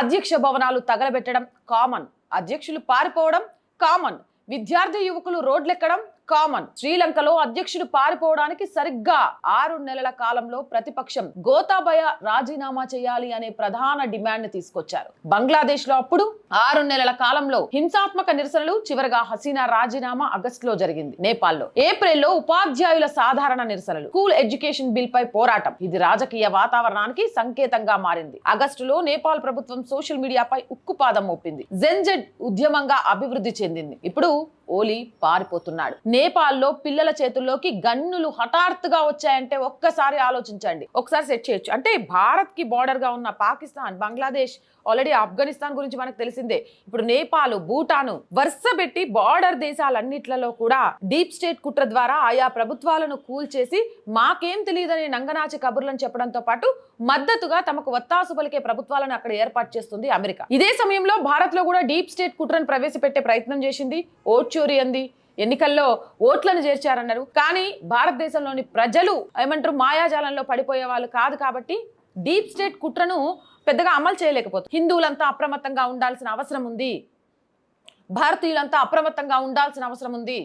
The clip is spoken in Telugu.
అధ్యక్ష భవనాలు తగలబెట్టడం కామన్. అధ్యక్షులు పారిపోవడం కామన్. విద్యార్థి యువకులు రోడ్లెక్కడం కామన్. శ్రీలంకలో అధ్యక్షుడు పారిపోవడానికి సరిగ్గా ఆరు నెలల కాలంలో ప్రతిపక్షం గోతాబయ రాజీనామా చేయాలి అనే ప్రధాన డిమాండ్ని తీసుకొచ్చారు. బంగ్లాదేశ్లో అప్పుడు ఆరు నెలల కాలంలో హింసాత్మక నిరసనలు చివరగా హసీనా రాజీనామా ఆగస్టులో జరిగింది నేపాల్లో. ఏప్రిల్లో ఉపాధ్యాయుల సాధారణ నిరసనలు స్కూల్ ఎడ్యుకేషన్ బిల్ పై పోరాటం ఇది రాజకీయ వాతావరణానికి సంకేతంగా మారింది. ఆగస్టులో నేపాల్ ప్రభుత్వం సోషల్ మీడియాపై ఉక్కుపాదం మోపింది. జెన్జెడ్ ఉద్యమంగా అభివృద్ధి చెందింది. ఇప్పుడు ఓలీ పారిపోతున్నాడు. నేపాల్లో పిల్లల చేతుల్లోకి గన్నులు హఠాత్తుగా వచ్చాయంటే ఒక్కసారి ఆలోచించండి. ఒకసారి సెట్ చేయొచ్చు. అంటే భారత్కి బార్డర్గా ఉన్న పాకిస్తాన్ బంగ్లాదేశ్ ఆల్రెడీ ఆఫ్ఘనిస్తాన్ గురించి మనకు తెలిసిందే. ఇప్పుడు నేపాల్ భూటాను వరుస పెట్టి బార్డర్ దేశాలన్నిట్లలో కూడా డీప్ స్టేట్ కుట్ర ద్వారా ఆయా ప్రభుత్వాలను కూల్చేసి మాకేం తెలియదని నంగనాచి కబుర్లను చెప్పడంతో పాటు మద్దతుగా తమకు వత్తాసు పలికే ప్రభుత్వాలను అక్కడ ఏర్పాటు చేస్తుంది అమెరికా. ఇదే సమయంలో భారత్లో కూడా డీప్ స్టేట్ కుట్రను ప్రవేశపెట్టే ప్రయత్నం చేసింది. ఓట్ చోరీ అంది. ఎన్నికల్లో ఓట్లను చేర్చారన్నారు. కానీ భారతదేశంలోని ప్రజలు ఏమంటారు మాయాజాలంలో పడిపోయే వాళ్ళు కాదు కాబట్టి డీప్ స్టేట్ కుట్రను పెద్దగా అమలు చేయలేకపోతుంది హిందువులంతా అప్రమత్తంగా ఉండాల్సిన అవసరం ఉంది. భారతీయులంతా అప్రమత్తంగా ఉండాల్సిన అవసరం ఉంది.